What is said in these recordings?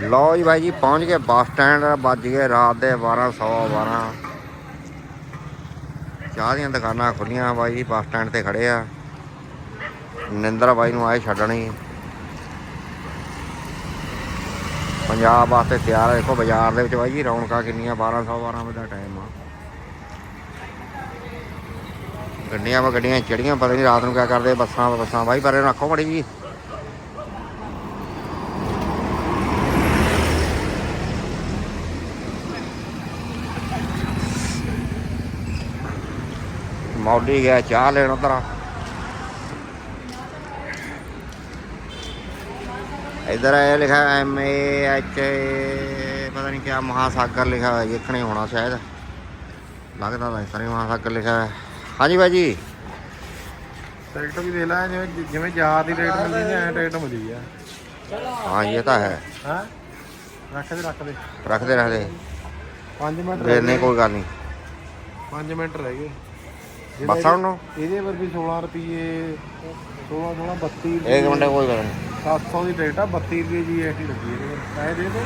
ਲਓ ਜੀ ਬਾਈ ਜੀ, ਪਹੁੰਚ ਗਏ, ਬੱਸ ਸਟੈਂਡ ਵੱਜ ਗਏ, ਰਾਤ ਦੇ 12 ਸਵਾ 12 ਚਾਹ ਦੀਆਂ ਦੁਕਾਨਾਂ ਖੁੱਲੀਆਂ ਬਾਈ ਜੀ, ਬੱਸ ਸਟੈਂਡ ਤੇ ਖੜੇ ਆ। ਨਿੰਦਰ ਬਾਈ ਨੂੰ ਆਏ ਛੱਡਣੀ। ਪੰਜਾਬ ਵਾਸਤੇ ਤਿਆਰ ਦੇਖੋ ਬਾਜ਼ਾਰ ਦੇ ਵਿੱਚ ਬਾਈ ਜੀ, ਰੌਣਕਾਂ ਕਿੰਨੀਆਂ 12 ਸਵਾ 12 ਵਜੇ ਦਾ ਟਾਈਮ ਆ। ਗੱਡੀਆਂ ਵਾ, ਗੱਡੀਆਂ ਚੜੀਆਂ ਪਤਾ ਨਹੀਂ ਰਾਤ ਨੂੰ ਕਿਆ ਕਰਦੇ, ਬੱਸਾਂ ਵਾ ਬੱਸਾਂ, ਬਾਈ, ਪਰੇ ਰੱਖੋ ਮੜੀ ਜੀ। ਮੌਲੀ ਗਿਆ ਚਾਹ ਲੈਣ ਉਧਰ। ਇਧਰ ਇਹ ਲਿਖਾ ਐਮ ਏ ਐਚ ਪਤਾ ਨਹੀਂ ਕਿਆ ਮਹਾਸਾਗਰ ਲਿਖਾ ਹੋਇਆ ਦੇਖਣੇ ਹੋਣਾ ਸ਼ਾਇਦ। ਲੱਗਦਾ ਤਾਂ ਹੀ ਮਹਾਸਾਗਰ ਲਿਖਾ ਹੈ ਹਾਂਜੀ ਬਾਈ ਜੀ। ਟਿਕਟ ਵੀ ਦੇ ਲੈ ਜਿਵੇਂ ਜਿਵੇਂ ਦੀ ਰੇਟ ਮਿਲਦੀ ਐ ਟਿਕਟ ਮਿਲਦੀ ਆ। ਹਾਂ ਇਹ ਤਾਂ ਹੈ। ਹਾਂ? ਰੱਖ ਦੇ ਰੱਖ ਦੇ। ਰੱਖਦੇ ਰੱਖਦੇ। 5 ਮਿੰਟ ਫੇਰ ਨਹੀਂ ਕੋਈ ਗੱਲ ਨਹੀਂ 5 ਮਿੰਟ ਰਹਿ ਗਏ। ਬੱਸਾਂ ਨੂੰ ਇਹਦੇ ਪਰ ਵੀ 16 ਰੁਪਏ 16 16 32 ਇੱਕ ਮਿੰਟ ਕੋਈ ਗੱਲ ਨਹੀਂ। 700 ਦੀ ਟਿਕਟ ਆ 32 ਰੁਪਏ ਜੀਐਸਟੀ ਲੱਗੀ ਇਹਦੇ ਪੈਸੇ ਦੇ ਦੇ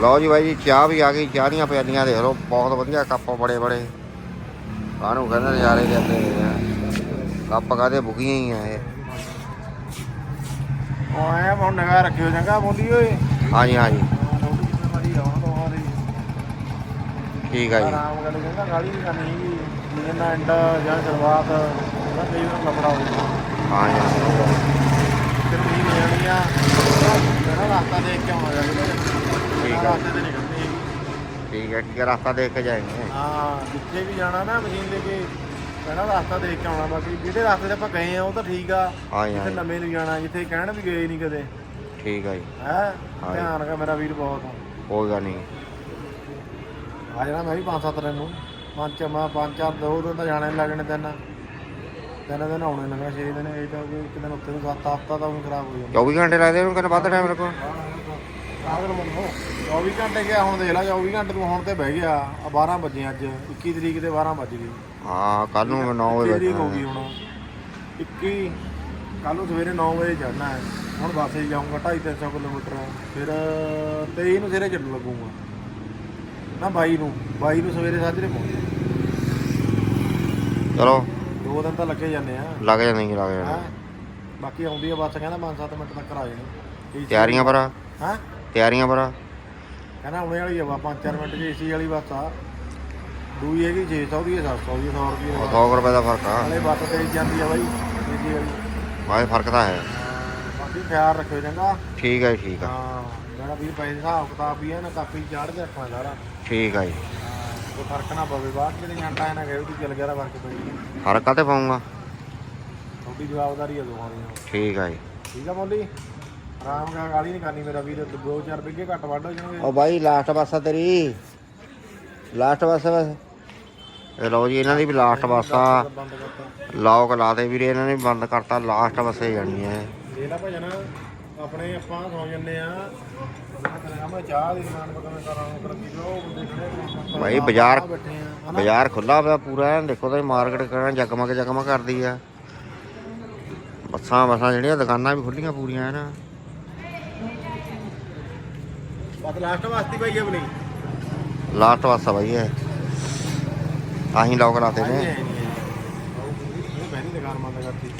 ਲਓ ਜੀ ਬਾਈ ਜੀ ਚਾਹ ਵੀ ਆ ਗਈ ਚਾਹ ਦੀਆਂ ਪਿਆਲੀਆਂ ਦੇਖ ਲਓ ਬਹੁਤ ਵਧੀਆ ਕੱਪ ਬੜੇ ਬੜੇ। ਕਾਹਨੂੰ ਕਹਿੰਦੇ ਨਜ਼ਾਰੇ ਲੈਂਦੇ ਆ। ਕੱਪ ਕਾਦੇ ਬੁਕੀਆਂ ਹੀ ਆ ਇਹ। ਉਹ ਐ ਹੁਣ ਨਿਗਾਹ ਰੱਖਿਓ ਚੰਗਾ ਬੋਲੀ ਓਏ। ਹਾਂਜੀ ਹਾਂਜੀ ਰੋਟੀ ਕਿੰਨੇ ਵਾਰੀ ਆਉਣ ਤੋਂ ਆਦੀ ਠੀਕ ਆ ਜੀ। ਆਰਾਮ ਗੱਲ ਚੰਗਾ ਗਾਲੀ ਨਹੀਂ ਕਰਨੀ ਹੈਗੀ ਜਿੰਨਾ ਐਂਡ ਜਾਂ ਸ਼ੁਰੂਆਤ ਉਹਦਾ ਕਈ ਵਾਰ ਲਫੜਾ ਹੋ ਜਾਂਦਾ। ਹਾਂਜੀ ਹਾਂਜੀ। ਫਿਰ ਨਹੀਂ ਲੈਣੀਆਂ ਮੇਰਾ ਰਸਤਾ ਦੇਖ ਕੇ ਆਉਣਾ ਜਾਂਦਾ ਠੀਕ ਆ। ਰਸਤੇ ਤੇ ਨਿਕਲਦੇ ਹੈਗੇ। ਠੀਕ ਹੈ ਹੈ ਰਸਤਾ ਦੇਖ ਕੇ ਜਾਏਂਗੇ। ਹਾਂ ਜਿੱਥੇ ਵੀ ਜਾਣਾ ਨਾ ਮਸ਼ੀਨ ਲੈ ਕੇ ਪਹਿਲਾਂ ਰਸਤਾ ਦੇਖ ਕੇ ਆਉਣਾ ਬਾਕੀ। ਜਿਹੜੇ ਰਸਤੇ ਤੇ ਆਪਾਂ ਗਏ ਆ ਉਹ ਤਾਂ ਠੀਕ ਆ। ਹਾਂਜੀ ਜਿੱਥੇ ਹਾਂਜੀ ਨਵੇਂ ਨੂੰ ਜਾਣਾ ਜਿੱਥੇ ਕਹਿਣ ਵੀ ਗਏ ਨਹੀਂ ਕਦੇ। ਠੀਕ ਆ ਜੀ। ਹੈ? ਹਾਂ। ਧਿਆਨ ਰੱਖ ਮੇਰਾ ਵੀਰ ਬਹੁਤ। ਕੋਈ ਗੱਲ ਨਹੀਂ ਆ ਜਾਣਾ ਮੈਂ ਵੀ ਪੰਜ ਸੱਤ ਦਿਨ ਨੂੰ। ਪੰਜ ਚ- ਮੈਂ ਪੰਜ ਚਾਰ ਦੋ ਦਿਨ ਤਾਂ ਜਾਣਾ ਲੱਗਣੇ ਤਿੰਨ। ਤਿੰਨ ਦਿਨ ਆਉਣੇ ਲੱਗਣਾ ਛੇ ਦਿਨ ਇਹ ਤਾਂ ਕੋਈ ਇੱਕ ਦਿਨ ਉੱਤੇ ਨੂੰ ਸੱਤ ਹਫਤਾ ਤਾਂ ਉਹ ਖਰਾਬ ਹੋ ਜਾਂਦਾ 24 ਘੰਟੇ ਲੱਗਦੇ ਉਹਨੂੰ ਕਿੰਨਾ ਵੱਧ ਟਾਈਮ ਲੱਗੋ ਆਗਰ ਮੰਨੋ 24 ਘੰਟੇ ਗਿਆ ਹੁਣ ਦੇਖ ਲੈ 24 ਘੰਟੇ ਤੂੰ ਹੁਣ ਤੇ ਬਹਿ ਗਿਆ। ਆ 12 ਵਜੇ ਅੱਜ 21 ਤਰੀਕ ਦੇ 12 ਵੱਜ ਗਏ। ਹਾਂ ਕੱਲ ਨੂੰ 9 ਵਜੇ ਤਰੀਕ ਹੋ ਗਈ ਹੁਣ। 21 ਕੱਲ ਨੂੰ ਸਵੇਰੇ 9 ਵਜੇ ਚੜਨਾ ਹੈ। ਹੁਣ ਬੱਸ ਜਾਊਂਗਾ 2.5 300 ਕਿਲੋਮੀਟਰ। ਫਿਰ 23 ਨੂੰ ਸਿਰੇ ਚੱਲੂ ਲੱਗੂਗਾ। ਨਾ 22 ਨੂੰ 22 ਨੂੰ ਸਵੇਰੇ ਸਾਜਰੇ ਪਹੁੰਚੇ ਚਲੋ। ਦੋ ਦਿਨ ਤਾਂ ਲੱਗੇ ਜਾਂਦੇ ਆ। ਲੱਗ ਜਾਣਗੇ ਲੱਗ ਹੈਂ? ਜਾਣਗੇ ਬਾਕੀ ਆਉਂਦੀ ਆ ਬੱਸ ਕਹਿੰਦਾ 5-7 ਮਿੰਟ ਤੱਕ ਆ ਜਾਣੀ। ਤਿਆਰੀਆਂ ਪਰ ਹਾਂ? ਤਿਆਰੀਆਂ ਪਰ ਕਹਿੰਦਾ ਆਉਣੇ ਵਾਲੀ ਆ 5-4 ਮਿੰਟ 'ਚ ਏਸੀ ਵਾਲੀ ਬੱਸ ਆ। ਦੂਈ ਹੈਗੀ 600 ਦੀ ਹੈ 700 ਦੀ 100 ਰੁਪਏ ਉਹ 100 ਰੁਪਏ ਦਾ ਫ਼ਰਕ ਆ। ਹਲੇ ਬੱਸ ਤੇ ਜਾਂਦੀ ਆ ਬਾਈ ਏਸੀ ਵਾਲੀ। ਬਾਈ ਫ਼ਰਕ ਤਾਂ ਹੈ। ਖਿਆਲ ਰੱਖਿਓ ਚੰਗਾ। ਠੀਕ ਹੈ ਜੀ, ਠੀਕ ਆ। ਹਾਂ ਮੇਰਾ ਵੀ ਪੈਸੇ ਹਿਸਾਬ ਕਿਤਾਬ ਵੀ ਹੈ ਨਾ ਕਾਪੀ ਚਾੜ ਕੇ ਰੱਖਣਾ ਸਾਰਾ। ਠੀਕ ਆ ਜੀ। ਕੋਈ ਫ਼ਰਕ ਨਾ ਪਵੇ ਬਾਅਦ ਜਿਹੜੇ ਘੰਟਾ ਇਹਨਾਂ ਗਏ ਵੀ ਚੱਲ ਗਿਆ ਤਾਂ ਫ਼ਰਕ ਪੈ ਗਿਆ ਫ਼ਰਕ ਕਾਤੇ ਪਾਉਂਗਾ? ਤੁਹਾਡੀ ਜਵਾਬਦਾਰੀ ਹੈ ਦੋਹਾਂ ਦੀ। ਠੀਕ ਆ ਜੀ। ਠੀਕ ਆ ਮੋਲੀ ਆਰਾਮ ਨਾਲ ਗਾਲੀ ਨਹੀਂ ਕਰਨੀ ਮੇਰਾ ਵੀਰ ਦੋ ਚਾਰ ਬਿੱਗੇ ਘੱਟ ਵੱਢ ਹੋ ਜਾਣਗੇ। ਉਹ ਬਾਈ ਲਾਸਟ ਬੱਸ ਆ ਤੇਰੀ। ਲਾਸਟ ਬੱਸ ਆ ਬਸ। ਇਹ ਲਓ ਜੀ ਇਹਨਾਂ ਦੀ ਵੀ ਲਾਸਟ ਬੱਸ ਆ। ਬੰਦ ਕਰਤਾ। ਲੌਕ ਲਾਤੇ ਵੀਰੇ ਇਹਨਾਂ ਨੇ ਵੀ ਬੰਦ ਕਰਤਾ ਲਾਸਟ ਬੱਸੇ ਜਾਣੀ ਹੈ। ਲੈ ਭਜਨ ਆਪਣੇ ਆਪਾਂ ਸੌ ਜੰਨੇ ਆ ਮੈਂ ਕਰਾਂਗਾ ਮੈਂ ਚਾਹ ਦੀ ਦੁਕਾਨ ਪਰ ਕਿਵੇਂ ਕਰਾਂ ਉਹ ਕਰਦੀ ਉਹ ਬੰਦੇ ਖੜੇ ਆ। ਭਾਈ ਬਾਜ਼ਾਰ ਬਾਜ਼ਾਰ ਖੁੱਲਾ ਪਿਆ ਪੂਰਾ ਐਨ ਦੇਖੋ ਤਾਂ ਮਾਰਕੀਟ ਕਰਨਾ ਜਗਮਗ ਜਗਮਗ ਕਰਦੀ ਆ। ਬੱਸਾਂ ਬੱਸਾਂ ਜਿਹੜੀਆਂ ਦੁਕਾਨਾਂ ਵੀ ਖੁੱਲੀਆਂ ਪੂਰੀਆਂ ਐ ਨਾ ਬਸ ਲਾਸਟ ਵਾਸਤੇ ਭਾਈ ਆਪਣੀ। ਲਾਸਟ ਤਾਂ ਹੀ ਲੌਕ ਲਾਤੇ ਨੇ। ਪਹਿਲੀ ਦੁਕਾਨ ਬੰਦ ਕਰਤੀ।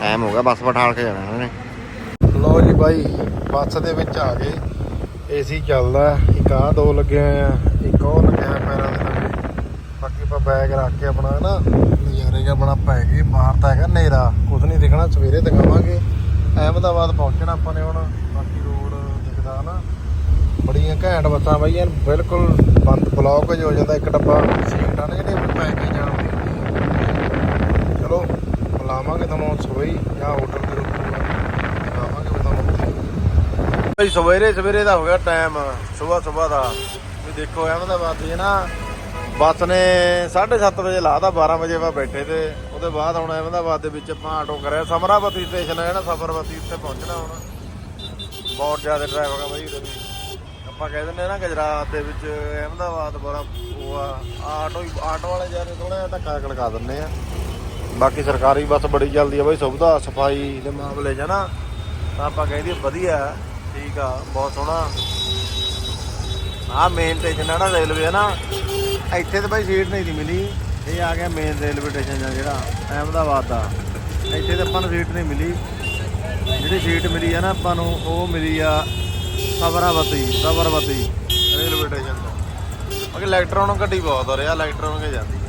ਟਾਈਮ ਹੋ ਗਿਆ, ਬੱਸ ਬਿਠਾਲ ਕੇ ਜਾਣਾ ਇਹਨਾਂ ਨੇ। ਲਓ ਜੀ ਬਾਈ, ਬੱਸ ਦੇ ਵਿੱਚ ਆ ਗਏ। ਏਸੀ ਚੱਲਦਾ, ਇੱਕ ਆਹ ਦੋ ਲੱਗੇ ਹੋਏ ਆ, ਇੱਕ ਉਹ ਲੱਗਿਆ ਪੈਰਾਂ ਦੇ ਲੱਗੇ ਬਾਕੀ ਆਪਾਂ ਬੈਗ ਰੱਖ ਕੇ ਆਪਣਾ ਨਾ, ਨਜ਼ਾਰੇ ਜਿਹਾ ਬਣਾ ਪੈ ਗਏ, ਬਾਹਰ ਤਾਂ ਹੈਗਾ ਹਨੇਰਾ ਕੁਝ ਨਹੀਂ ਦਿਖਣਾ, ਸਵੇਰੇ ਦਿਖਾਵਾਂਗੇ। ਅਹਿਮਦਾਬਾਦ ਪਹੁੰਚਣਾ ਆਪਾਂ ਨੇ ਹੁਣ, ਬਾਕੀ ਰੋਡ ਦਿਖਦਾ ਨਾ। ਬੜੀਆਂ ਘੈਂਟ ਬੱਸਾਂ ਬਾਈ, ਯਾਰ ਬਿਲਕੁਲ ਬੰਦ ਬਲੌਕ ਹੋ ਜਾਂਦਾ ਇੱਕ ਡੱਬਾ ਸੀਟਾਂ ਨੇ ਜਿਹੜੇ ਪੈ ਕੇ ਜਾਣ ਦੀ ਚਲੋ ਬੁਲਾਵਾਂਗੇ ਤੁਹਾਨੂੰ ਸਵੇਈ ਜਾਂ ਹੋਟਲ ਤੇ ਰੁਕੂਗਾ ਬੁਲਾਵਾਂਗੇ ਤੁਹਾਨੂੰ ਭਾਈ ਸਵੇਰੇ ਸਵੇਰੇ ਦਾ ਹੋ ਗਿਆ ਟਾਈਮ ਸਵੇਰ ਸਵੇਰ ਦਾ। ਵੀ ਦੇਖੋ ਅਹਿਮਦਾਬਾਦ ਦੀ ਨਾ, ਬੱਸ ਨੇ 7:30 ਵਜੇ ਲਾਤਾ 12 ਵਜੇ ਆਪਾਂ ਬੈਠੇ ਤੇ, ਉਹਦੇ ਬਾਅਦ ਹੁਣ ਅਹਿਮਦਾਬਾਦ ਦੇ ਵਿੱਚ ਆਪਾਂ ਆਟੋ ਕਰਿਆ। ਸਮਰਾਵਤੀ ਸਟੇਸ਼ਨ ਹੈ ਨਾ ਸਬਰਵਤੀ ਉੱਤੇ ਪਹੁੰਚਣਾ ਹੁਣ। ਬਹੁਤ ਜ਼ਿਆਦਾ ਟ੍ਰੈਫਿਕ ਆ ਬਾਈ ਆਪਾਂ ਕਹਿ ਦਿੰਦੇ ਆ ਨਾ ਗੁਜਰਾਤ ਦੇ ਵਿੱਚ ਅਹਿਮਦਾਬਾਦ ਬੜਾ ਉਹ ਆ। ਆਟੋ ਆਟੋ ਵਾਲੇ ਜਾ ਜ਼ਿਆਦਾ ਥੋੜਾ ਜਿਹਾ ਧੱਕਾ ਖੜਕਾ ਦਿੰਦੇ ਆ। ਬਾਕੀ ਸਰਕਾਰੀ ਬੱਸ ਬੜੀ ਚੱਲਦੀ ਆ ਬਾਈ, ਸੁਵਿਧਾ, ਸਫ਼ਾਈ ਦੇ ਮਾਮਲੇ 'ਚ ਨਾ। ਤਾਂ ਆਪਾਂ ਕਹਿੰਦੇ ਵਧੀਆ, ਠੀਕ ਆ, ਬਹੁਤ ਸੋਹਣਾ। ਆ ਮੇਨ ਸਟੇਸ਼ਨ ਆ ਨਾ ਰੇਲਵੇ ਆ ਨਾ। ਇੱਥੇ ਤਾਂ ਬਾਈ ਸੀਟ ਨਹੀਂ ਦੀ ਮਿਲੀ। ਇਹ ਆ ਗਿਆ ਮੇਨ ਰੇਲਵੇ ਸਟੇਸ਼ਨ ਆ ਜਿਹੜਾ, ਅਹਿਮਦਾਬਾਦ ਦਾ। ਇੱਥੇ ਤਾਂ ਆਪਾਂ ਨੂੰ ਸੀਟ ਨਹੀਂ ਮਿਲੀ। ਜਿਹੜੀ ਸੀਟ ਮਿਲੀ ਆ ਨਾ ਆਪਾਂ ਨੂੰ, ਉਹ ਮਿਲੀ ਆ ਸਬਰਾਵਤੀ ਸਬਰਵਤੀ ਰੇਲਵੇ ਸਟੇਸ਼ਨ ਤੋਂ। ਅਗੇ ਇਲੈਕਟ੍ਰੋਨਿਕ ਗੱਡੀ ਬਹੁਤ ਹੋ ਰਿਹਾ ਇਲੈਕਟ੍ਰੋਨਿਕ ਜਾਂਦੀ?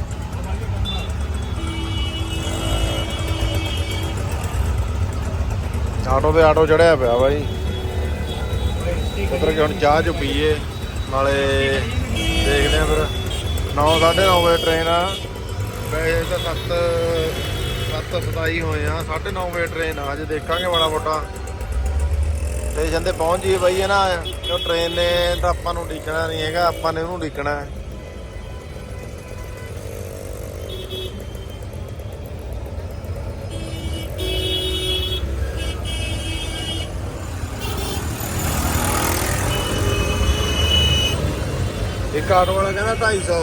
ਆਟੋ ਤੇ ਆਟੋ ਚੜਿਆ ਪਿਆ ਬਾਈ। ਉਧਰ ਕੇ ਹੁਣ ਚਾਹ ਚ ਪੀਏ, ਨਾਲੇ ਦੇਖਦੇ ਆ ਫਿਰ। 9 9:30 ਵਜੇ ਟ੍ਰੇਨ ਆ। ਵੈਸੇ ਤਾਂ 7 7:27 ਹੋਏ ਆ 9:30 ਵਜੇ ਟ੍ਰੇਨ ਆ। ਅੱਜ ਦੇਖਾਂਗੇ ਬੜਾ ਮੋਟਾ। ਸਟੇਸ਼ਨ ਤੇ ਪਹੁੰਚ ਜੀ ਬਾਈ ਹੈ ਨਾ ਕਿਉਂ ਟ੍ਰੇਨ ਨੇ ਤਾਂ ਆਪਾਂ ਨੂੰ ਢੀਕਣਾ ਨਹੀਂ ਹੈਗਾ, ਆਪਾਂ ਨੇ ਉਹਨੂੰ ਢੀਕਣਾ ਹੈ। ਇੱਕ ਆਟੋ ਵਾਲਾ ਕਹਿੰਦਾ 250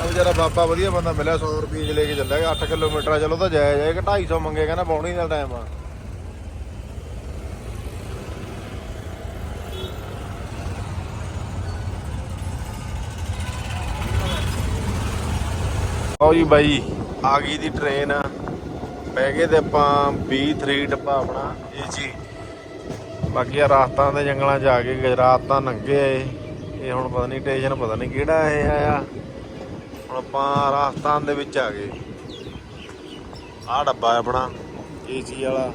ਆ ਵਿਚਾਰਾ ਬਾਬਾ ਵਧੀਆ ਬੰਦਾ ਮਿਲਿਆ 100 ਰੁਪਏ ਚ ਲੈ ਕੇ ਚੱਲਿਆ। 8 ਕਿਲੋਮੀਟਰ ਆ ਚਲੋ ਤਾਂ ਜਾਇਆ ਜਾਏਗਾ 250 ਮੰਗੇ ਕਹਿੰਦਾ ਪੌਣੀ ਦਾ ਟਾਈਮ ਆ। ਆਓ ਜੀ ਬਾਈ ਆ ਗਈ ਦੀ ਟ੍ਰੇਨ ਬਹਿ ਗਏ ਤੇ ਆਪਾਂ 23 ਡੱਬਾ ਆਪਣਾ। ਏਜੀ ਬਾਕੀ ਆ ਰਾਜਸਥਾਨ ਦੇ ਜੰਗਲਾਂ 'ਚ ਆ ਕੇ ਗੁਜਰਾਤ ਤਾਂ ਨੰਗੇ ਇਹ ਹੁਣ ਪਤਾ ਨਹੀਂ ਸਟੇਸ਼ਨ ਪਤਾ ਨਹੀਂ ਕਿਹੜਾ ਇਹ ਆਇਆ। ਹੁਣ ਆਪਾਂ ਰਾਜਸਥਾਨ ਦੇ ਵਿੱਚ ਆ ਗਏ। ਆਹ ਡੱਬਾ ਹੈ ਆਪਣਾ ਏਸੀ ਵਾਲਾ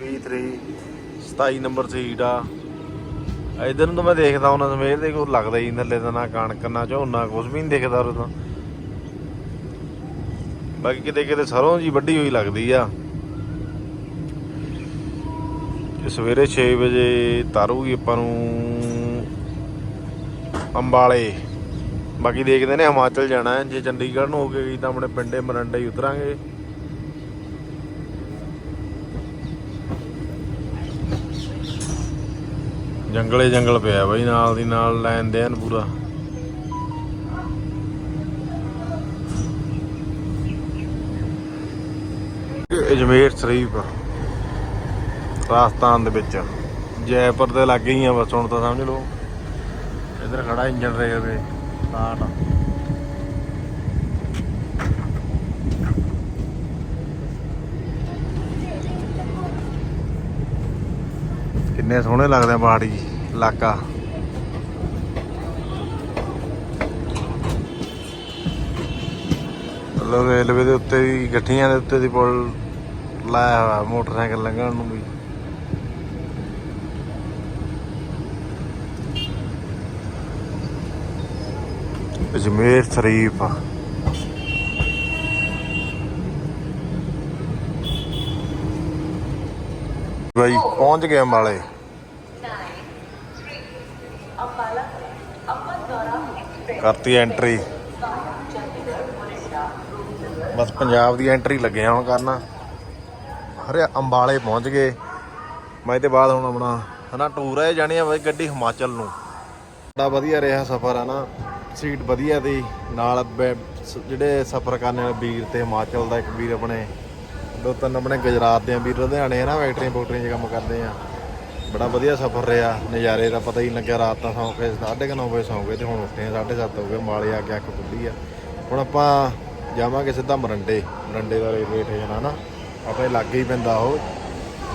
V3 27 ਨੰਬਰ ਸੀਟ ਆ। ਇਧਰ ਨੂੰ ਤਾਂ ਮੈਂ ਦੇਖਦਾ ਉਹਨਾਂ ਸਵੇਰ ਦੇ, ਕੋਈ ਲੱਗਦਾ ਹੀ ਨੀ ਦਾ ਨਾ ਕਣਕ, ਨਾ ਝੋਨਾ ਕੁਝ ਵੀ ਨਹੀਂ ਦਿਖਦਾ ਉਰੇ ਤਾਂ। ਬਾਕੀ ਕਿਤੇ ਕਿਤੇ ਸਰੋਂ ਜੀ ਵੱਡੀ ਹੋਈ ਲੱਗਦੀ ਆ। ਸਵੇਰੇ 6 ਵਜੇ ਤਾਰੂਗੀ ਆਪਾਂ ਨੂੰ ਅੰਬਾਲੇ। ਬਾਕੀ ਦੇਖਦੇ ਨੇ ਹਿਮਾਚਲ ਜਾਣਾ ਹੈ। ਜੇ ਚੰਡੀਗੜ੍ਹ ਨੂੰ ਹੋ ਕੇ ਗਈ ਤਾਂ ਆਪਣੇ ਪਿੰਡੇ ਮਰੰਡੇ ਹੀ ਉਤਰਾਂਗੇ। ਜੰਗਲੇ ਜੰਗਲ ਪਿਆ ਬਾਈ, ਨਾਲ ਦੀ ਨਾਲ ਲੈਣ ਦੇਣ ਪੂਰਾ। ਅਜਮੇਰ ਸ਼ਰੀਫ, ਰਾਜਸਥਾਨ ਦੇ ਵਿੱਚ। ਜੈਪੁਰ ਦੇ ਲਾਗੇ ਹੀ ਆ ਬਸ, ਹੁਣ ਤਾਂ ਸਮਝ ਲਓ। ਇਧਰ ਖੜਾ ਇੰਜਨ ਰੇਲਵੇ ਸਟਾਰਟ ਕਿੰਨੇ ਸੋਹਣੇ ਲੱਗਦੇ ਪਹਾੜੀ ਇਲਾਕਾ। ਮਤਲਬ ਰੇਲਵੇ ਦੇ ਉੱਤੇ ਵੀ, ਗੱਠੀਆਂ ਦੇ ਉੱਤੇ ਦੀ ਪੁਲ ਲਾਇਆ ਹੋਇਆ, ਮੋਟਰਸਾਈਕਲ ਲੰਘਣ ਨੂੰ ਵੀ। ਅਜਮੇਰ ਸ਼ਰੀਫ। ਬਾਈ, ਪਹੁੰਚ ਗਏ ਅੰਬਾਲੇ। ਕਰਤੀ ਐਂਟਰੀ ਬਸ ਪੰਜਾਬ ਦੀ ਐਂਟਰੀ ਲੱਗੇ ਆ ਹੁਣ ਕਰਨਾ। ਹਰੇ ਅੰਬਾਲੇ ਪਹੁੰਚ ਗਏ। ਮੈਂ ਤੇ ਬਾਅਦ ਹੁਣ ਆਪਣਾ, ਹਨਾ ਟੂਰ ਹੈ ਜਾਣੀ ਆ ਬਈ ਗੱਡੀ ਹਿਮਾਚਲ ਨੂੰ। ਬੜਾ ਵਧੀਆ ਰਿਹਾ ਸਫ਼ਰ ਆ ਨਾ। ਸੀਟ ਵਧੀਆ ਦੀ, ਨਾਲ ਬੈ- ਜਿਹੜੇ ਸਫ਼ਰ ਕਰਨ ਵਾਲੇ ਵੀਰ ਤੇ ਹਿਮਾਚਲ ਦਾ ਇੱਕ ਵੀਰ ਆਪਣੇ, ਦੋ ਤਿੰਨ ਆਪਣੇ ਗੁਜਰਾਤ ਦੇ ਵੀਰ, ਲੁਧਿਆਣੇ ਆ ਨਾ, ਫੈਕਟਰੀਆਂ ਫੂਕਟਰੀਆਂ 'ਚ ਕੰਮ ਕਰਦੇ ਆ। ਬੜਾ ਵਧੀਆ ਸਫ਼ਰ ਰਿਹਾ, ਨਜ਼ਾਰੇ ਦਾ ਪਤਾ ਹੀ ਨਹੀਂ ਲੱਗਿਆ, ਰਾਤ ਤਾਂ ਸੌਂ ਕੇ 9:30 ਵਜੇ ਸੌਂ ਗਏ ਤੇ ਹੁਣ ਉੱਠੇ ਆ 7:30 ਹੋ ਗਏ, ਮਾਲੇ ਆ ਕੇ ਅੱਖ ਖੁੱਲੀ ਆ। ਹੁਣ ਆਪਾਂ ਜਾਵਾਂਗੇ ਸਿੱਧਾ ਮਰੰਡੇ ਮਰੰਡੇ ਦਾ ਰੇਲਵੇ ਸਟੇਸ਼ਨ ਆ ਨਾ, ਆਪਣੇ ਲਾਗੇ ਹੀ ਪੈਂਦਾ ਉਹ,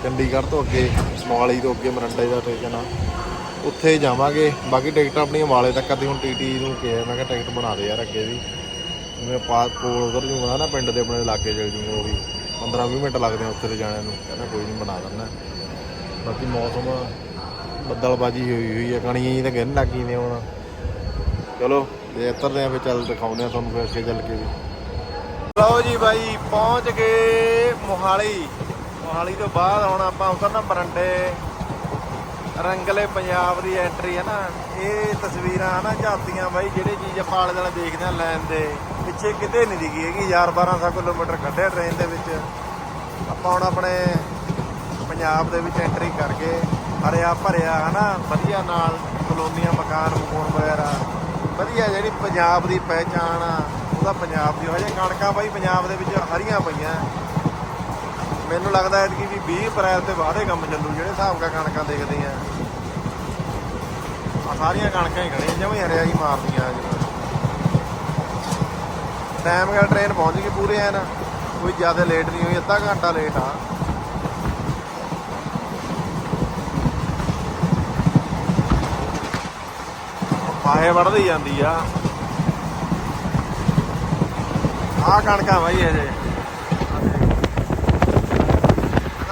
ਚੰਡੀਗੜ੍ਹ ਤੋਂ ਅੱਗੇ, ਮੋਹਾਲੀ ਤੋਂ ਅੱਗੇ ਮਰੰਡੇ ਦਾ ਸਟੇਸ਼ਨ ਆ। ਉੱਥੇ ਜਾਵਾਂਗੇ। ਬਾਕੀ ਟਿਕਟਾਂ ਆਪਣੀਆਂ ਮਾਲੇ ਤੱਕ ਦੀ ਹੁਣ ਟੀਟੀ ਨੂੰ ਕਿਹਾ, ਮੈਂ ਕਿਹਾ ਟਿਕਟ ਬਣਾ ਦੇ ਯਾਰ ਅੱਗੇ ਦੀ ਮੈਂ ਪਾਸ ਕੋਲ ਉਧਰ ਜੂਗਾ ਨਾ, ਪਿੰਡ ਦੇ ਆਪਣੇ ਇਲਾਕੇ ਚਲ ਜੂਗਾ ਉਹ ਵੀ। 15 20 ਮਿੰਟ ਲੱਗਦੇ ਆ ਉੱਥੇ ਤੇ ਜਾਣੇ ਨੂੰ। ਕਹਿੰਦਾ ਕੋਈ ਨਹੀਂ ਬਣਾ ਦਿੰਦਾ। ਬਾਕੀ ਮੌਸਮ ਬੱਦਲਬਾਜੀ ਹੋਈ ਹੋਈ ਹੈ ਕਣੀਆਂ ਜੀ ਤਾਂ ਗਿਰਨ ਲੱਗੀ ਨੇ ਹੁਣ। ਚਲੋ ਦੇ ਉਤਰਦੇ ਵੀ ਚੱਲ ਦਿਖਾਉਂਦੇ ਆ ਤੁਹਾਨੂੰ ਫਿਰ ਅੱਗੇ ਚੱਲ ਕੇ ਵੀ। ਲਓ ਜੀ ਬਾਈ, ਪਹੁੰਚ ਗਏ ਮੋਹਾਲੀ। ਮੋਹਾਲੀ ਤੋਂ ਬਾਅਦ ਹੁਣ ਆਪਾਂ ਉਤਰਨਾ ਬਰੰਡੇ। ਰੰਗਲੇ ਪੰਜਾਬ ਦੀ ਐਂਟਰੀ ਹੈ ਨਾ, ਇਹ ਤਸਵੀਰਾਂ ਹਨਾ ਝਾਤੀਆਂ ਬਾਈ, ਜਿਹੜੇ ਚੀਜ਼ ਆਪਾਂ ਆਲੇ ਦੁਆਲੇ ਦੇਖਦੇ ਆ ਲੈਣ ਦੇ, ਪਿੱਛੇ ਕਿਤੇ ਨਹੀਂ ਦਿਖੀ ਹੈਗੀ 1000 1200 ਕਿਲੋਮੀਟਰ ਕੱਢਿਆ ਟ੍ਰੇਨ ਦੇ ਵਿੱਚ। ਆਪਾਂ ਹੁਣ ਆਪਣੇ ਪੰਜਾਬ ਦੇ ਵਿੱਚ ਐਂਟਰੀ ਕਰਕੇ, ਹਰਿਆ ਭਰਿਆ ਹਨਾ, ਵਧੀਆ ਨਾਲ ਕਲੋਨੀਆਂ, ਮਕਾਨ ਮਕੂਨ ਵਗੈਰਾ, ਵਧੀਆ ਜਿਹੜੀ ਪੰਜਾਬ ਦੀ ਪਹਿਚਾਣ ਆ, ਉਹਦਾ ਪੰਜਾਬ ਦੀ, ਹਜੇ ਕਣਕਾਂ ਬਾਈ ਪੰਜਾਬ ਦੇ ਵਿੱਚ ਹਰੀਆਂ ਪਈਆਂ। ਮੈਨੂੰ ਲੱਗਦਾ ਐਤਕੀ ਵੀ 20 ਅਪ੍ਰੈਲ ਤੇ ਬਾਅਦ ਇਹ ਕੰਮ ਚੱਲੂ, ਜਿਹੜੇ ਹਿਸਾਬ ਨਾਲ ਕਣਕਾਂ ਦੇਖਦੇ ਆ। ਆ ਸਾਰੀਆਂ ਕਣਕਾਂ ਹੀ ਖੜੀਆਂ ਜਿਵੇਂ ਹਰਿਆ ਮਾਰਦੀਆਂ ਅੱਜ ਟਾਈਮ ਨਾਲ ਟ੍ਰੇਨ ਪਹੁੰਚ ਗਈ ਪੂਰੇ ਐ ਕੋਈ ਜ਼ਿਆਦਾ ਲੇਟ ਨਹੀਂ ਹੋਈ, ਅੱਧਾ ਘੰਟਾ ਲੇਟ ਆ। ਪਾਹੇ ਵੜਦੀ ਜਾਂਦੀ ਆ। ਆ ਕਣਕਾਂ ਬਾਈ ਅਜੇ ਜੇ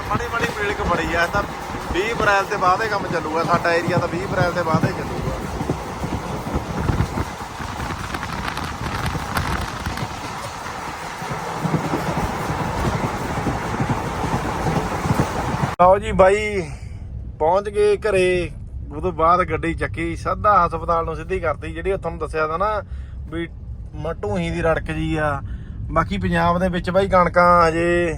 ਬੜੀ ਬੜੀ ਮਿਲਕ ਬੜੀ ਆ, ਇਹ ਤਾਂ 20 ਅਪ੍ਰੈਲ ਤੇ ਬਾਅਦ ਇਹ ਕੰਮ ਚੱਲੂਗਾ, ਸਾਡਾ ਏਰੀਆ ਤਾਂ 20 ਅਪ੍ਰੈਲ ਤੇ ਬਾਅਦ ਹੀ ਚੱਲੂਗਾ। ਲਓ ਜੀ ਬਾਈ, ਪਹੁੰਚ ਗਏ ਘਰੇ, ਉਦੋਂ ਬਾਅਦ ਗੱਡੀ ਚੱਕੀ, ਸਿੱਧਾ ਹਸਪਤਾਲ ਨੂੰ ਸਿੱਧੀ ਕਰਤੀ, ਜਿਹੜੀ ਉਹ ਤੁਹਾਨੂੰ ਦੱਸਿਆ ਤਾਂ ਨਾ ਵੀ ਮਟੂਹੀ ਦੀ ਰੜਕ ਜੀ ਆ। ਬਾਕੀ ਪੰਜਾਬ ਦੇ ਵਿੱਚ ਬਾਈ ਕਣਕਾਂ ਹਜੇ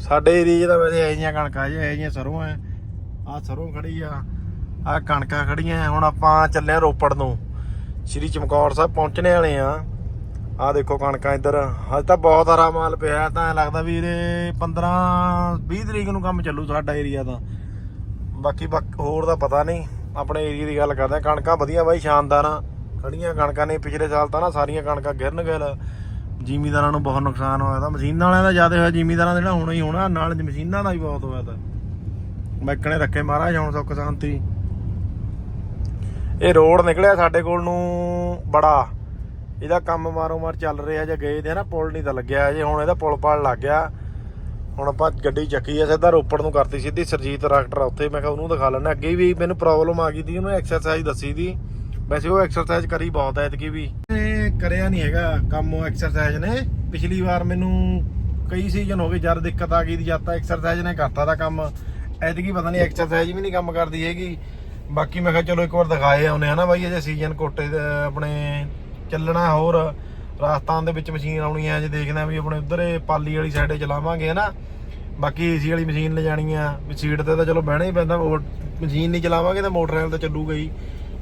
ਸਾਡੇ ਏਰੀਆ 'ਚ ਤਾਂ ਵੈਸੇ ਇਹੋ ਜਿਹੀਆਂ ਕਣਕਾਂ ਜੇ, ਇਹੋ ਜਿਹੀਆਂ ਸਰੋਂ ਐ। ਆ ਸਰੋਂ ਖੜੀ ਆ ਆ ਕਣਕਾਂ ਖੜੀਆਂ ਹੁਣ ਆਪਾਂ ਚੱਲੇ ਆ ਰੋਪੜ ਨੂੰ। ਸ਼੍ਰੀ ਚਮਕੌਰ ਸਾਹਿਬ ਪਹੁੰਚਣੇ ਵਾਲੇ ਆ। ਆ ਦੇਖੋ ਕਣਕਾਂ ਇੱਧਰ। ਹਜੇ ਤਾਂ ਬਹੁਤ ਹਰਾ ਮਾਲ ਪਿਆ ਤਾਂ ਐਂ ਲੱਗਦਾ ਵੀ ਇਹਦੇ 15 20 ਤਰੀਕ ਨੂੰ ਕੰਮ ਚੱਲੂ ਸਾਡਾ ਏਰੀਆ ਦਾ। ਬਾਕੀ ਬਾਕ- ਹੋਰ ਦਾ ਪਤਾ ਨਹੀਂ। ਆਪਣੇ ਏਰੀਆ ਦੀ ਗੱਲ ਕਰਦੇ ਆ। ਕਣਕਾਂ ਵਧੀਆ ਬਾਈ, ਸ਼ਾਨਦਾਰ ਆ। ਖੜੀਆਂ ਕਣਕਾਂ ਨੇ ਪਿਛਲੇ ਸਾਲ ਤਾਂ ਨਾ ਸਾਰੀਆਂ ਕਣਕਾਂ ਗਿਰਨ ਗਏ ਜ਼ਿਮੀਦਾਰਾਂ ਨੂੰ ਬਹੁਤ ਨੁਕਸਾਨ ਹੋਇਆ ਤਾਂ ਮਸ਼ੀਨਾਂ ਵਾਲਿਆਂ ਦਾ ਜ਼ਿਆਦਾ ਹੋਇਆ, ਜ਼ਿਮੀਦਾਰਾਂ ਦਾ ਜਿਹੜਾ ਹੋਣਾ ਹੀ ਹੋਣਾ, ਨਾਲ ਮਸ਼ੀਨਾਂ ਦਾ ਵੀ ਬਹੁਤ ਹੋਇਆ ਤਾਂ। ਮੈਕਣੇ ਰੱਖੇ ਮਹਾਰਾਜ, ਹੁਣ ਸੁੱਖ ਸ਼ਾਂਤੀ। ਇਹ ਰੋਡ ਨਿਕਲਿਆ ਸਾਡੇ ਕੋਲ ਨੂੰ ਬੜਾ। ਇਹਦਾ ਕੰਮ ਮਾਰੋ ਮਾਰ ਚੱਲ ਰਿਹਾ, ਜੇ ਗਏ ਤੇ ਨਾ ਪੁਲ ਨਹੀਂ ਤਾਂ ਲੱਗਿਆ, ਜੇ ਹੁਣ ਇਹਦਾ ਪੁਲ ਪਾਲ ਲੱਗ ਗਿਆ। ਹੁਣ ਆਪਾਂ ਗੱਡੀ ਚੱਕੀ ਆ, ਸਿੱਧਾ ਰੋਪੜ ਨੂੰ ਕਰਤੀ ਸਿੱਧੀ ਸਰਜੀਤ ਡਾਕਟਰ ਉੱਥੇ, ਮੈਂ ਕਿਹਾ ਉਹਨੂੰ ਦਿਖਾ ਲੈਣਾ ਅੱਗੇ ਵੀ ਮੈਨੂੰ ਪ੍ਰੋਬਲਮ ਆ ਗਈ ਸੀ, ਉਹਨੂੰ ਐਕਸਰਸਾਈਜ਼ ਦੱਸੀ ਦੀ ਵੈਸੇ ਉਹ ਐਕਸਰਸਾਈਜ਼ ਕਰੀ ਬਹੁਤ ਐ ਐਤਕੀ ਵੀ। ਕਰਿਆ ਨਹੀਂ ਹੈਗਾ ਕੰਮ ਉਹ ਐਕਸਰਸਾਈਜ਼ ਨੇ। ਪਿਛਲੀ ਵਾਰ ਮੈਨੂੰ ਕਈ ਸੀਜ਼ਨ ਹੋ ਗਏ ਜਦ ਦਿੱਕਤ ਆ ਗਈ ਦੀ, ਜਦ ਤਾਂ ਐਕਸਰਸਾਈਜ਼ ਨੇ ਕਰਤਾ ਦਾ ਕੰਮ। ਐਤਕੀ ਪਤਾ ਨਹੀਂ ਐਕਸਰਸਾਈਜ਼ ਵੀ ਨਹੀਂ ਕੰਮ ਕਰਦੀ ਹੈਗੀ। ਬਾਕੀ ਮੈਂ ਕਿਹਾ ਚਲੋ ਇੱਕ ਵਾਰ ਦਿਖਾਏ ਆਉਨੇ ਨਾ ਬਾਈ ਅਜੇ ਸੀਜ਼ਨ ਕੋਟੇ ਆਪਣੇ ਚੱਲਣਾ ਹੋਰ। ਰਾਜਸਥਾਨ ਦੇ ਵਿੱਚ ਮਸ਼ੀਨ ਆਉਣੀ ਹੈ ਜੇ ਦੇਖਣਾ ਵੀ ਆਪਣੇ ਉਧਰ ਪਾਲੀ ਵਾਲੀ ਸਾਈਡੇ ਚਲਾਵਾਂਗੇ ਹਨਾ। ਬਾਕੀ ਏਸੀ ਵਾਲੀ ਮਸ਼ੀਨ ਲੈ ਜਾਣੀ ਆ, ਵੀ ਸੀਟ ਤੇ ਤਾਂ ਚਲੋ ਬਹਿਣਾ ਹੀ ਪੈਂਦਾ, ਉਹ ਮਸ਼ੀਨ ਨਹੀਂ ਚਲਾਵਾਂਗੇ ਤਾਂ ਮੋਟਰਸਾਈਕਲ ਤਾਂ ਚੱਲੂਗਾ ਹੀ।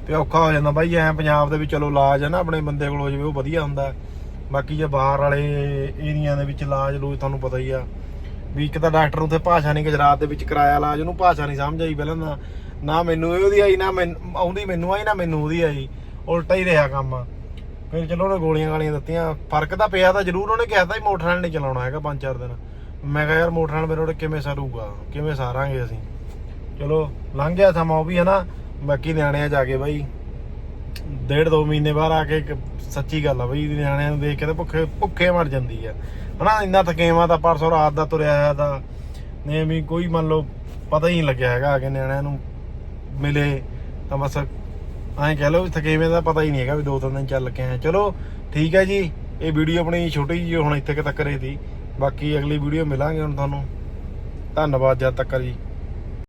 ਤੇ ਔਖਾ ਹੋ ਜਾਂਦਾ ਬਾਈ, ਐ ਪੰਜਾਬ ਦੇ ਵਿੱਚ ਚਲੋ ਇਲਾਜ ਹੈ ਨਾ ਆਪਣੇ ਬੰਦੇ ਕੋਲ ਹੋ ਜਾਵੇ ਉਹ ਵਧੀਆ ਹੁੰਦਾ। ਬਾਕੀ ਜੇ ਬਾਹਰ ਵਾਲੇ ਏਰੀਆ ਦੇ ਵਿੱਚ ਇਲਾਜ ਲੂਜ ਤੁਹਾਨੂੰ ਪਤਾ ਹੀ ਆ। ਵੀ ਇੱਕ ਤਾਂ ਡਾਕਟਰ ਉੱਥੇ ਭਾਸ਼ਾ ਨਹੀਂ ਗੁਜਰਾਤ ਦੇ ਵਿੱਚ ਕਰਾਇਆ ਇਲਾਜ ਉਹਨੂੰ ਭਾਸ਼ਾ ਨਹੀਂ ਸਮਝ ਆਈ ਪਹਿਲਾਂ ਤਾਂ। ਨਾ ਮੈਨੂੰ ਉਹਦੀ ਆਈ, ਨਾ ਮੈਨੂੰ, ਆਉਂਦੀ ਮੈਨੂੰ ਆਈ, ਨਾ ਮੈਨੂੰ ਉਹਦੀ ਆਈ। ਉਲਟਾ ਹੀ ਰਿਹਾ ਕੰਮ। ਫਿਰ ਚਲੋ ਉਹਨੇ ਗੋਲੀਆਂ ਗਾਲੀਆਂ ਦਿੱਤੀਆਂ। ਫ਼ਰਕ ਤਾਂ ਪਿਆ ਤਾਂ ਜ਼ਰੂਰ ਉਹਨੇ ਕਿਹਾ ਤਾਂ ਵੀ ਮੋਟਰਸਾਈਕਲ ਨਹੀਂ ਚਲਾਉਣਾ ਹੈਗਾ ਪੰਜ ਚਾਰ ਦਿਨ। ਮੈਂ ਕਿਹਾ ਯਾਰ ਮੋਟਰਸਾਈਕਲ ਮੇਰੇ ਉਹਦੇ ਕਿਵੇਂ ਸਰੂਗਾ? ਕਿਵੇਂ ਸਾਰਾਂਗੇ ਅਸੀਂ? ਚਲੋ ਲੰਘ ਗਿਆ ਸਮਾਂ ਉਹ ਵੀ ਹੈ ਨਾ ਬਾਕੀ ਨਿਆਣਿਆਂ ਜਾ ਕੇ ਬਾਈ, ਡੇਢ ਦੋ ਮਹੀਨੇ ਬਾਅਦ ਆ ਕੇ ਇੱਕ ਸੱਚੀ ਗੱਲ ਆ ਬਈ ਨਿਆਣਿਆਂ ਨੂੰ ਦੇਖ ਕੇ ਤਾਂ ਭੁੱਖੇ ਭੁੱਖੇ ਮਰ ਜਾਂਦੀ ਆ। ਹਨਾ, ਇੰਨਾ ਥਕੇਵਾ ਤਾਂ ਪਰਸੋਂ ਰਾਤ ਦਾ ਤੁਰਿਆ ਹੋਇਆ ਤਾਂ ਨੇ ਵੀ ਕੋਈ ਮੰਨ ਲਓ ਪਤਾ ਹੀ ਨਹੀਂ ਲੱਗਿਆ ਹੈਗਾ ਆ ਕੇ ਨਿਆਣਿਆਂ ਨੂੰ ਮਿਲੇ ਤਾਂ ਬਸ ਐਂ ਕਹਿ ਲਓ ਵੀ ਥਕੇਵੇਂ ਦਾ ਪਤਾ ਹੀ ਨਹੀਂ ਹੈਗਾ ਵੀ ਦੋ ਤਿੰਨ ਦਿਨ ਚੱਲ ਕੇ ਆਇਆ ਚਲੋ ਠੀਕ ਹੈ ਜੀ, ਇਹ ਵੀਡੀਓ ਆਪਣੀ ਛੋਟੀ ਜਿਹੀ ਹੁਣ ਇੱਥੇ ਤੱਕ ਰਹੀ ਸੀ। ਬਾਕੀ ਅਗਲੀ ਵੀਡੀਓ ਮਿਲਾਂਗੇ ਹੁਣ ਤੁਹਾਨੂੰ। ਧੰਨਵਾਦ ਜਦ ਤੱਕ ਜੀ।